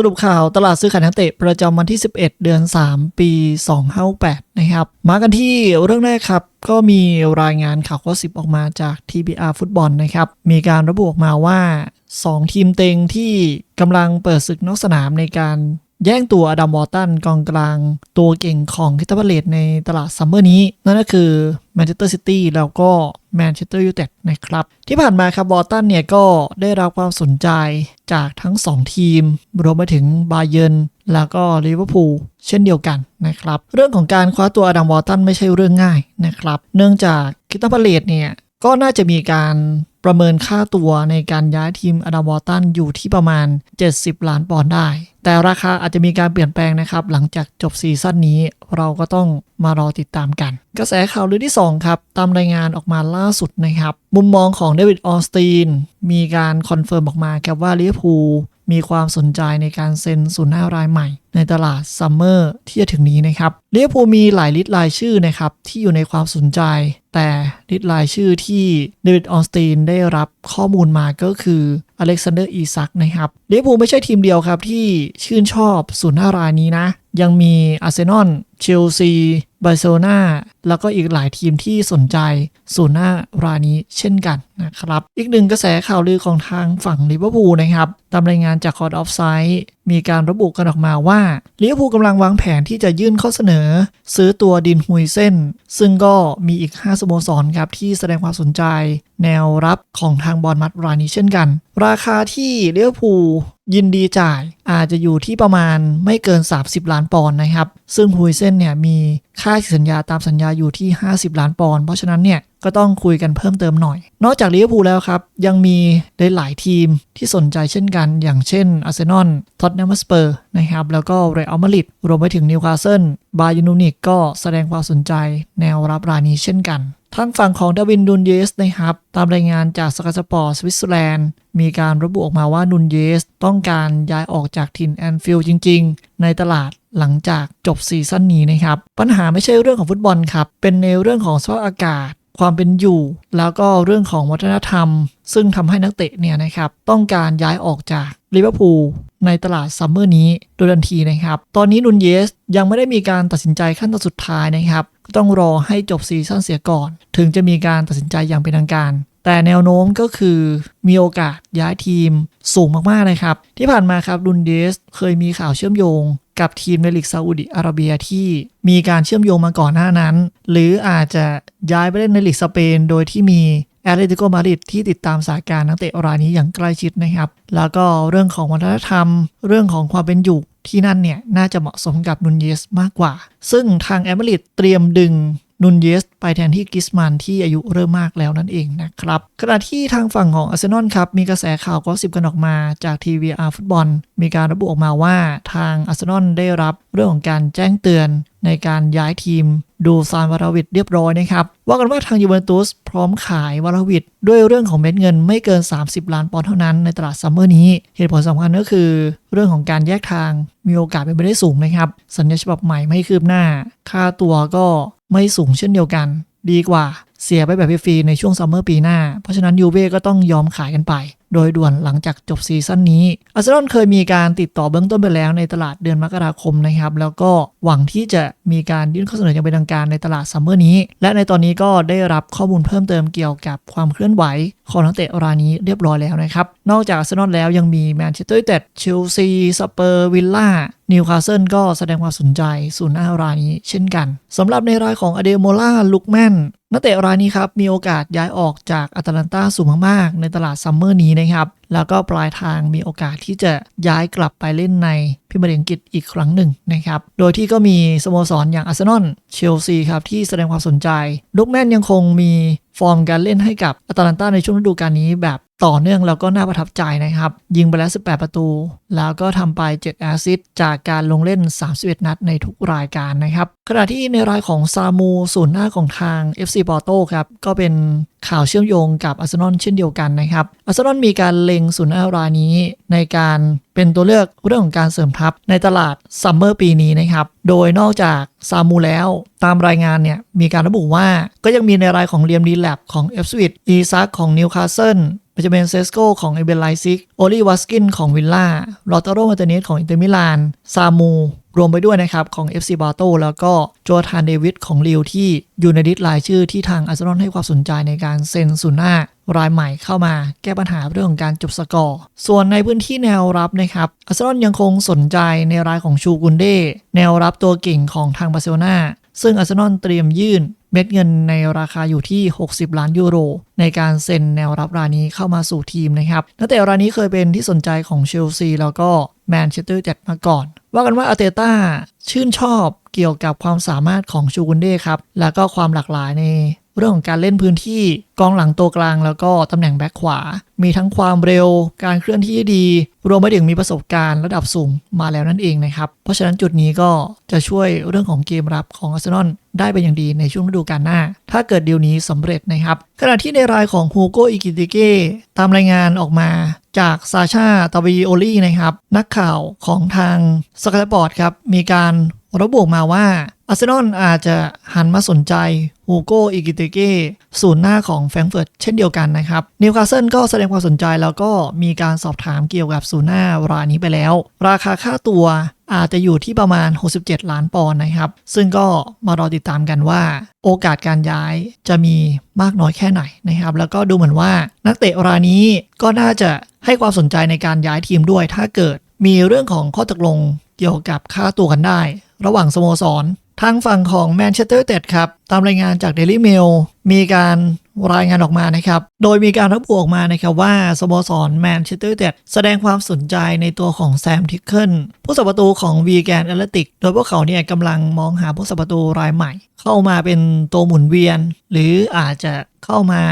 สรุปข่าวตลาดซื้อขายนักเตะประจำวันที่ 11 เดือน 3 ปี 2568 นะครับ มากันที่เรื่องแรกครับ ก็มีรายงานข่าวข้อ10 ออกมาจาก TBR ฟุตบอลนะครับ มีการระบุออกมาว่า 2 ทีมเต็งที่กำลังเปิดศึกนอกสนามในการ แย่งตัวอดัมวอร์ตันกองกลางตัวเก่งของคิตาบเลตในตลาดซัมเมอร์นี้ นั่นก็คือแมนเชสเตอร์ซิตี้แล้วก็แมนเชสเตอร์ยูไนเต็ดนะครับ ที่ผ่านมาครับวอร์ตันเนี่ยก็ได้รับความสนใจจากทั้ง 2 ทีม รวมไปถึงบาเยิร์นแล้วก็ลิเวอร์พูลเช่นเดียวกันนะครับ เรื่องของการคว้าตัวอดัมวอร์ตันไม่ใช่เรื่องง่ายนะครับ เนื่องจากคิตาบเลตเนี่ย ก็น่าจะมีการประเมินค่าตัวในการย้ายทีมอดัมวอร์ตันอยู่ที่ประมาณ 70 ล้านปอนด์ได้ แต่ราคาอาจจะมีการเปลี่ยนแปลงนะครับ หลังจากจบซีซั่นนี้เราก็ต้องมารอติดตามกัน กระแสข่าวลือที่ 2 ครับ ตามรายงานออกมาล่าสุดนะครับ มุมมองของเดวิดออสตีน มีการคอนเฟิร์มออกมาครับว่าลิเวอร์พูลมีความสนใจในการเซ็นศูนหน้ารายใหม่ในตลาดซัมเมอร์ที่จะถึงนี้นะครับลิเวอร์พูมีหลายลิสต์รายชื่อนะครับ ที่อยู่ในความสนใจ แต่ลิสต์รายชื่อที่เดวิดออสตีนได้รับข้อมูลมาก็คืออเล็กซานเดอร์อีซักนะครับลิเวอร์พูไม่ใช่ทีมเดียวครับที่ชื่นชอบศูนย์หน้ารายนี้นะ ยังมีอาร์เซนอลเชลซีบาร์เซโลนาแล้วก็อีกหลายทีมที่สนใจศูนย์หน้ารายนี้เช่นกันนะครับ อีกหนึ่งกระแสข่าวลือของทางฝั่งลิเวอร์พูลนะครับตามรายงานจากคอร์ดออฟไซด์ มีการระบุกันออกมาว่าลิเวอร์พูลกำลังวางแผนที่จะยื่นข้อเสนอ ซื้อตัวดินฮุยเซนซึ่งก็มีอีก 5สโมสรครับที่แสดงความสนใจ แนวรับของทางบอลมัดรายนี้เช่นกัน ราคาที่ลิเวอร์พูลยินดีจ่ายอาจจะอยู่ที่ประมาณไม่เกิน 30 ล้านปอนด์นะครับ ซึ่งฮุยเซนเนี่ยมีค่าสัญญาตามสัญญาอยู่ที่ 50 ล้านปอนด์เพราะฉะนั้นเนี่ย ก็ต้องคุยกันเพิ่มเติมหน่อย นอกจากลิเวอร์พูลแล้วครับ ยังมีหลายทีมที่สนใจเช่นกัน อย่างเช่นอาร์เซนอลท็อตแนมสเปอร์นะครับ แล้วก็เรอัลมาดริดรวมไปถึงนิวคาสเซิลบาย์ยูนิกก็แสดงความสนใจแนวรับรายนี้เช่นกันทางฝั่งของดาวินดุนเยสนะครับ ตามรายงานจากสกาสปอร์สวิตเซอร์แลนด์ มีการระบุออกมาว่านุนเยสต้องการย้ายออกจากถิ่นแอนฟิลด์จริง ๆ ในตลาดหลังจากจบซีซั่นนี้นะครับ ปัญหาไม่ใช่เรื่องของฟุตบอลครับ เป็นในเรื่องของสภาพอากาศ ความเป็นอยู่ แล้วก็เรื่องของวัฒนธรรม ซึ่งทำให้นักเตะเนี่ยนะครับต้องการย้ายออกจากลิเวอร์พูลในตลาดซัมเมอร์นี้โดยทันทีนะครับ ตอนนี้นุนเยสยังไม่ได้มีการตัดสินใจขั้นตอนสุดท้ายนะครับ ก็ต้องรอให้จบซีซั่นเสียก่อน ถึงจะมีการตัดสินใจอย่างเป็นทางการ แต่แนวโน้มก็คือมีโอกาสย้ายทีมสูงมากๆเลยครับ ที่ผ่านมาครับดุนเยสเคยมีข่าวเชื่อมโยงกับทีมในลีกซาอุดิอาระเบียที่มีการเชื่อมโยงมาก่อนหน้านั้น หรืออาจจะย้ายไปเล่นในลีกสเปน โดยที่มีแอตเลติโกมาริดที่ติดตามสาการนักเตะรายนี้อย่างใกล้ชิดนะครับ แล้วก็เรื่องของวัฒนธรรม เรื่องของความเป็นอยู่ที่นั่นเนี่ย น่าจะเหมาะสมกับนุนเยสมากกว่า ซึ่งทางแอมเบริดเตรียมดึง นุนเยสไปแทนที่กิสมันที่อายุเริ่มมากแล้วนั่นเองนะครับ ขณะที่ทางฝั่งของอาร์เซนอลครับ มีกระแสข่าวก็สิบกันออกมาจากทีวีอาร์ฟุตบอล มีการระบุออกมาว่าทางอาร์เซนอลได้รับเรื่องของการแจ้งเตือนในการย้ายทีมดูซานวาราวิดเรียบร้อยนะครับ ว่ากันว่าทางยูเวนตุสพร้อมขายวาราวิดด้วยเรื่องของเม็ดเงินไม่เกิน 30 ล้านปอนด์เท่านั้นในตลาดซัมเมอร์นี้ เหตุผลสำคัญก็คือ เรื่องของการแยกทางมีโอกาสเป็นไปได้สูงนะครับ สัญญาฉบับใหม่ไม่คืบหน้า ค่าตัวก็ ไม่สูงเช่นเดียวกัน ดีกว่าเสียไปแบบฟรีในช่วงซัมเมอร์ปีหน้า เพราะฉะนั้นยูเว่ก็ต้องยอมขายกันไป โดยด่วนหลังจากจบซีซั่นนี้อาร์เซนอลเคยมีการติดต่อเบื้องต้นไปแล้วในตลาดเดือนมกราคมนะครับ แล้วก็หวังที่จะมีการยื่นข้อเสนออย่างเป็นทางการในตลาดซัมเมอร์นี้ และในตอนนี้ก็ได้รับข้อมูลเพิ่มเติมเกี่ยวกับความเคลื่อนไหวของนักเตะรายนี้เรียบร้อยแล้วนะครับ นอกจากอาร์เซนอลแล้วยังมีแมนเชสเตอร์ยูไนเต็ดเชลซีสเปอร์วิลล่านิวคาสเซิลก็แสดงความสนใจศูนย์หน้ารายนี้เช่นกันสำหรับในรายของอเดโมล่าลุกแมนนักเตะรายนี้ครับมีโอกาสย้ายออกจากอตแลนตาสูงมากๆ ในตลาดซัมเมอร์นี้นะครับ แล้วก็ปลายทางมีโอกาสที่จะย้ายกลับไปเล่นในพิมยร์ลีกอังกฤษอีกครั้งหนึ่งนะครับ โดยที่ก็มีสโมสรอย่างอาร์เซนอลเชลซีครับ ที่แสดงความสนใจลูกแมนยังคงมีฟอร์มการเล่นให้กับอตแลนตาในช่วงฤดูกาลนี้แบบ ต่อเนื่องแล้วก็น่าประทับใจนะครับ ยิงไปแล้ว 18 ประตู แล้วก็ทำไป 7 แอซิสจากการลงเล่น 31 นัดในทุกรายการนะครับ ขณะที่ในรายของซามูศูนย์หน้าของทาง FC ปอร์โตครับ ก็เป็นข่าวเชื่อมโยงกับอาร์เซนอลเช่นเดียวกันนะครับ อาร์เซนอลมีการเล็งศูนย์หน้ารายนี้ในการเป็นตัวเลือกเรื่องของการเสริมทัพในตลาดซัมเมอร์ปีนี้นะครับ โดยนอกจากซามูแล้วตามรายงานเนี่ยมีการระบุว่าก็ยังมีในรายของเลียมดีแลบของเอฟสวิตอีซักของนิวคาสเซิล เบนจามินเซสโกของเอเบนไลซิก โอลีวัสกินของวิลล่าลอตาโรมาเตเนสของอินเตอร์มิลาน ซามู รวมไปด้วยนะครับ ของ FC b a r t o แล้วก็โจทานเดวิดของลิวที่อยู่ในดิสรายชื่อที่ทางอาร์เซนอลให้ความสนใจในการเซ็นศูนย์หน้ารายใหม่เข้ามาแก้ปัญหาเรื่องของการจบสกอร์ ส่วนในพื้นที่แนวรับนะครับอาร์เซนอลยังคงสนใจในรายของชูกุนเดแนวรับตัวเก่งของทางบาร์เซโลนาซึ่งอาร์เซนอลเตรียมยื่น เม็ดเงินในราคาอยู่ที่ 60 ล้านยูโร ในการเซ็นแนวรับรายนี้เข้ามาสู่ทีมนะครับนักเตะรายนี้เคยเป็นที่สนใจของเชลซีแล้วก็แมนเชสเตอร์เจ็ดมาก่อน ว่ากันว่าอาร์เตต้าชื่นชอบเกี่ยวกับความสามารถของชูกุนเด้ครับ แล้วก็ความหลากหลายใน เรื่องของการเล่นพื้นที่กองหลังตัวกลางแล้วก็ตำแหน่งแบ็คขวา มีทั้งความเร็ว การเคลื่อนที่ดี รวมไปถึงมีประสบการณ์ระดับสูงมาแล้วนั่นเองนะครับ เพราะฉะนั้นจุดนี้ก็จะช่วยเรื่องของเกมรับของอาร์เซนอลได้เป็นอย่างดีในช่วงฤดูกาลหน้า ถ้าเกิดดีลนี้สำเร็จนะครับ ขณะที่ในรายของฮูโกอิกิติเกตามรายงานออกมาจากซาชาตาวีโอลี่นะครับ นักข่าวของทางสกายบอร์ดครับ มีการ ระบุมาว่าอาร์เซนอลอาจจะหันมาสนใจฮูโกอิกิเตเกศูนย์หน้าของแฟรงเฟิร์ตเช่นเดียวกันนะครับนิวคาสเซิลก็แสดงความสนใจแล้วก็มีการสอบถามเกี่ยวกับศูนย์หน้ารายนี้ไปแล้ว ราคาค่าตัวอาจจะอยู่ที่ประมาณ 67 ล้านปอนด์นะครับ ซึ่งก็มารอติดตามกันว่า โอกาสการย้ายจะมีมากน้อยแค่ไหนนะครับ แล้วก็ดูเหมือนว่านักเตะรายนี้ก็น่าจะให้ความสนใจในการย้ายทีมด้วย ถ้าเกิดมีเรื่องของข้อตกลงเกี่ยวกับค่าตัวกันได้ ระหว่างสโมสร ทางฝั่งของแมนเชสเตอร์เต็ดครับ ตามรายงานจาก Daily Mail มีการรายงานออกมานะครับ โดยมีการระบุออกมานะครับว่าสโมสรแมนเชสเตอร์เต็ดแสดงความสนใจในตัวของแซมทิกเกิลผู้สับประตูของวีแกนแอตเลติก โดยพวกเขาเนี่ยกำลังมองหาผู้สับประตูรายใหม่ เข้ามาเป็นตัวหมุนเวียน หรืออาจจะเข้ามา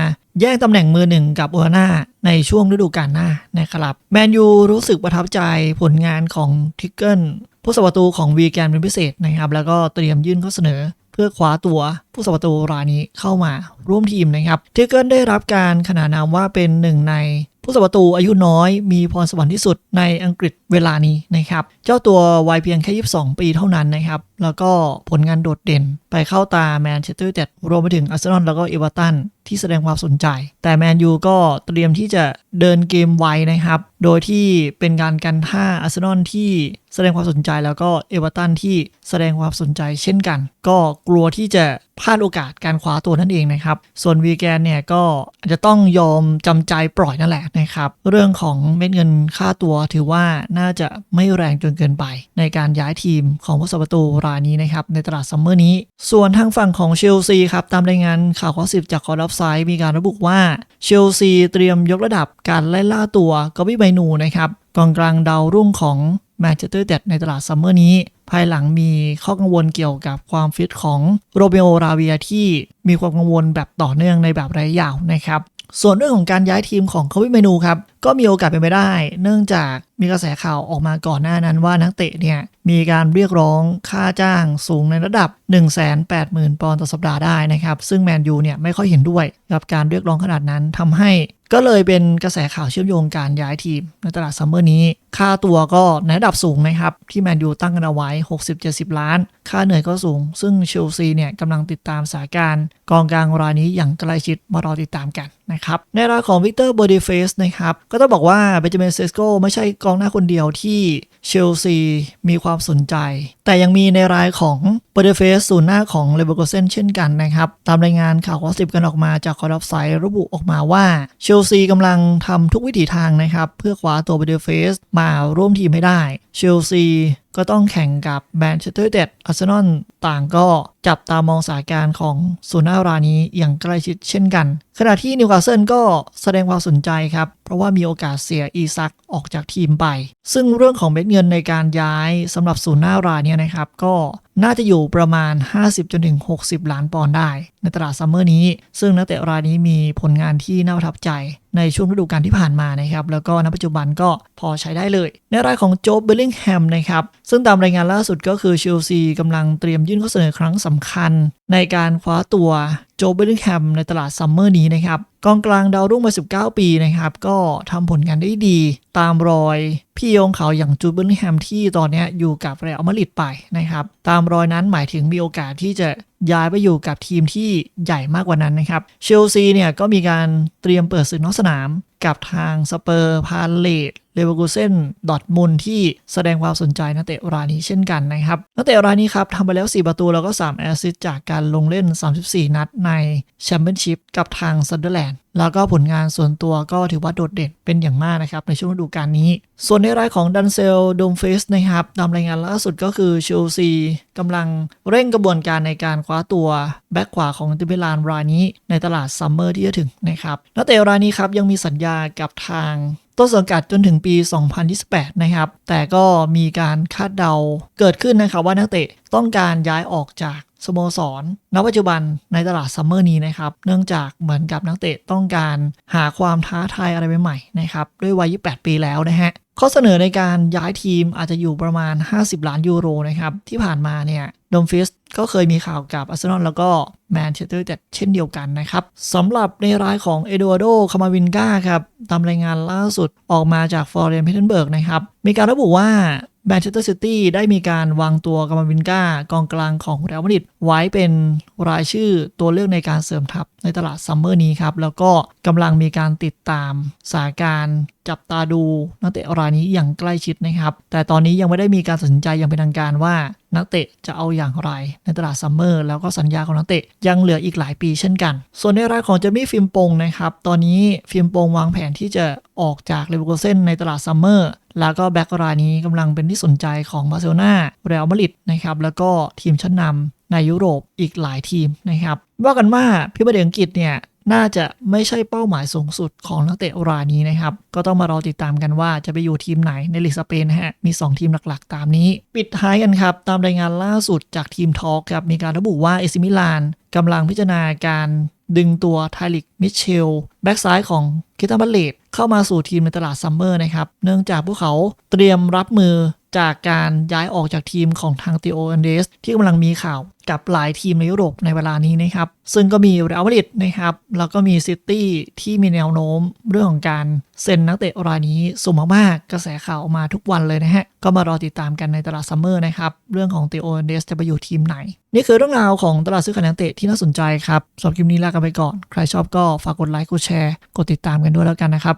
แย่งตำแหน่งมือหนึ่งกับโอฮาน่าในช่วงฤดูกาลหน้านะครับ แมนยูรู้สึกประทับใจผลงานของทิกเกิล ผู้สัประตูของวีแกนเป็นพิเศษนะครับ แล้วก็เตรียมยื่นข้อเสนอ เพื่อคว้าตัวผู้สัประตูรายนี้เข้ามาร่วมทีมนะครับทิกเกิลได้รับการขนานนามว่าเป็นหนึ่งในผู้สัประตูอายุน้อยมีพรสวรรค์ที่สุดในอังกฤษเวลานี้นะครับ เจ้าตัววัยเพียงแค่ 22 ปีเท่านั้นนะครับแล้วก็ผลงานโดดเด่นไปเข้าตาแมนเชสเตอร์ยูไนเต็ดรวมไปถึงอาร์เซนอลแล้วก็เอเวอร์ตันที่แสดงความสนใจ แต่แมนยูก็เตรียมที่จะเดินเกมไวนะครับ โดยที่เป็นการกันท่าอาร์เซนอลที่แสดงความสนใจแล้วก็เอเวอร์ตันที่แสดงความสนใจเช่นกัน ก็กลัวที่จะพลาดโอกาสการคว้าตัวนั่นเองนะครับ ส่วนวีแกนเนี่ยก็อาจจะต้องยอมจำใจปล่อยนั่นแหละนะครับ เรื่องของเม็ดเงินค่าตัวถือว่าน่าจะไม่แรงจนเกินไป ในการย้ายทีมของผู้สับประตูรานี้นะครับในตลาดซัมเมอร์นี้ ส่วนทางฝั่งของเชลซีครับตามรายงานข่าวข้อสิบจากคอร์ดับไซด์มีการระบุว่าเชลซีเตรียมยกระดับการไล่ล่าตัวกอบี้ไบนูนะครับกองกลางดาวรุ่งของแมนเชสเตอร์เด็ดในตลาดซัมเมอร์นี้ ภายหลังมีข้อกังวลเกี่ยวกับความฟิตของโรเบโอราเวียที่มีความกังวลแบบต่อเนื่องในแบบระยะยาวนะครับ ส่วนเรื่องของการย้ายทีมของคาวิเมนูครับ ก็มีโอกาสเป็นไปได้ เนื่องจากมีกระแสข่าวออกมาก่อนหน้านั้นว่านักเตะเนี่ยมีการเรียกร้องค่าจ้างสูงในระดับ 180,000 ปอนด์ต่อสัปดาห์ได้นะครับ ซึ่งแมนยูเนี่ยไม่ค่อยเห็นด้วยกับการเรียกร้องขนาดนั้นทำให้ ก็เลยเป็นกระแสข่าวเชื่อมโยงการย้ายทีมในตลาดซัมเมอร์นี้ ค่าตัวก็ในระดับสูงนะครับที่แมนยูตั้งกันเอาไว้ 60-70 ล้าน ค่าเหนื่อยก็สูง ซึ่งเชลซีเนี่ยกำลังติดตามสถานการณ์กองกลางรายนี้อย่างใกล้ชิดมารอติดตามกันนะครับ ในรายของวิกเตอร์เบอร์เดเฟสนะครับ ก็ต้องบอกว่าเบนจามินเซสโกไม่ใช่กองหน้าคนเดียวที่เชลซีมีความสนใจ แต่ยังมีในรายของเบอร์เดเฟสศูนย์หน้าของเลเวอร์โกเซนเช่นกันนะครับ ตามรายงานข่าวข้อสิบกันออกมาจากคอร์ดับไซด์ระบุออกมาว่าเชลซีกำลังทำทุกวิถีทางนะครับ เพื่อคว้าตัวเบอร์เดเฟสมาร่วมทีมให้ได้เชลซี ก็ต้องแข่งกับแมนเชสเตอร์เด็ดอาร์เซนอลต่างก็จับตามองสถานการณ์ของศูนย์หน้ารานี้อย่างใกล้ชิดเช่นกัน ขณะที่นิวคาสเซิลก็แสดงความสนใจครับ เพราะว่ามีโอกาสเสียอีซักออกจากทีมไป ซึ่งเรื่องของเม็ดเงินในการย้ายสำหรับศูนย์หน้ารายเนี่ยนะครับ ก็น่าจะอยู่ประมาณ 50จนถึง60 ล้านปอนด์ได้ ในตลาดซัมเมอร์นี้ ซึ่งนักเตะรายนี้มีผลงานที่น่าประทับใจในช่วงฤดูกาลที่ผ่านมานะครับ แล้วก็ณปัจจุบันก็พอใช้ได้เลย ในรายของโจ๊บเบลลิงแฮมนะครับ ซึ่งตามรายงานล่าสุดก็คือเชลซีกำลังเตรียมยื่นข้อเสนอครั้งสำคัญ ในการคว้าตัวโจเบลลิงแฮมในตลาดซัมเมอร์นี้นะครับ กองกลางดาวรุ่งมา19 ปีนะครับ ก็ทำผลงานได้ดี ตามรอยพี่ยงเขาอย่างจูเบลลิงแฮมที่ตอนนี้อยู่กับเรอัลมาดริดไปนะครับ ตามรอยนั้นหมายถึงมีโอกาสที่จะย้ายไปอยู่กับทีมที่ใหญ่มากกว่านั้นนะครับ เชลซีเนี่ยก็มีการเตรียมเปิดศึกนอกสนามกับทางสเปอร์ พาเลตเลเวอร์คูเซนดอทมุนที่แสดงความสนใจนักเตะรายนี้เช่นกันนะครับ นักเตะรายนี้ครับทำไปแล้ว 4 ประตู แล้วก็ 3 แอสซิสต์จากการลงเล่น 34 นัดในแชมเปี้ยนชิพกับทางซันเดอร์แลนดแล้วก็ผลงานส่วนตัวก็ถือว่าโดดเด่นเป็นอย่างมากนะครับ ในช่วงฤดูกาลนี้ ส่วนในรายของดันเซลโดมเฟสนะครับตามรายงานล่าสุดก็คือเชลซีกำลังเร่งกระบวนการในการคว้าตัวแบ็กขวาของติเบลานรายนี้ในตลาดซัมเมอร์ที่จะถึงนะครับนักเตะรายนี้ครับยังมีสัญญากับทางต้นสังกัดจนถึงปี 2028 นะครับ แต่ก็มีการคาดเดาเกิดขึ้นนะครับว่านักเตะต้องการย้ายออกจาก สโมสรณปัจจุบันในตลาดซัมเมอร์นี้นะครับ เนื่องจากเหมือนกับนักเตะต้องการหาความท้าทายอะไรใหม่ๆนะครับ ด้วยวัย 28 ปีแล้วนะฮะ ข้อเสนอในการย้ายทีมอาจจะอยู่ประมาณ 50 ล้านยูโรนะครับ ที่ผ่านมาเนี่ยดมฟิสก็เคยมีข่าวกับอาร์เซนอลแล้วก็แมนเชสเตอร์เต็ดเช่นเดียวกันนะครับสำหรับในรายของเอโดวาโดคามาวินกาครับตามรายงานล่าสุดออกมาจากฟอร์เรนเพเทนเบิร์กนะครับมีการระบุว่า แมนเชสเตอร์ซิตี้ได้มีการวางตัวกามาวินกากองกลางของเรอัลมาดริดไว้เป็นรายชื่อตัวเลือกในการเสริมทัพในตลาดซัมเมอร์นี้ครับ แล้วก็กำลังมีการติดตามสถานการณ์ จับตาดูนักเตะรายนี้อย่างใกล้ชิดนะครับ แต่ตอนนี้ยังไม่ได้มีการตัดสินใจอย่างเป็นทางการว่านักเตะจะเอาอย่างไรในตลาดซัมเมอร์แล้วก็สัญญาของนักเตะยังเหลืออีกหลายปีเช่นกัน ส่วนในรายของเจมี่ฟิมปงนะครับ ตอนนี้ฟิมปงวางแผนที่จะออกจากเลเวอร์คูเซนในตลาดซัมเมอร์แล้วก็แบ็กรายนี้กำลังเป็นที่สนใจของบาร์เซโลนาเรอัลมาดริดนะครับแล้วก็ทีมชั้นนำในยุโรปอีกหลายทีมนะครับว่ากันว่าพี่ประเดอังกฤษเนี่ย น่าจะไม่ใช่เป้าหมายสูงสุดของนักเตะรายนี้นะครับ ก็ต้องมารอติดตามกันว่าจะไปอยู่ทีมไหนในลีกสเปนฮะ มี 2 ทีมหลักๆ ตามนี้ ปิดท้ายกันครับ ตามรายงานล่าสุดจากทีมทอล์กครับ มีการระบุว่าเอซิมิลานกำลังพิจารณาการดึงตัวไทลิก มิเชล แบ็กซ้ายของคิตาบัลเลตเข้ามาสู่ทีมในตลาดซัมเมอร์นะครับ เนื่องจากพวกเขาเตรียมรับมือ จากการย้ายออกจากทีมของทางติโออันเดสที่กำลังมีข่าวกับหลายทีมในยุโรปในเวลานี้นะครับ ซึ่งก็มีเรอัลมาดริดนะครับ แล้วก็มีซิตี้ที่มีแนวโน้มเรื่องของการเซ็นนักเตะรายนี้สูงมากๆกระแสข่าวออกมาทุกวันเลยนะฮะ ก็มารอติดตามกันในตลาดซัมเมอร์นะครับ เรื่องของติโออันเดสจะไปอยู่ทีมไหน นี่คือเรื่องราวของตลาดซื้อขายนักเตะที่น่าสนใจครับสำหรับคลิปนี้ลากันไปก่อน ใครชอบก็ฝากกดไลค์กดแชร์กดติดตามกันด้วยแล้วกันนะครับ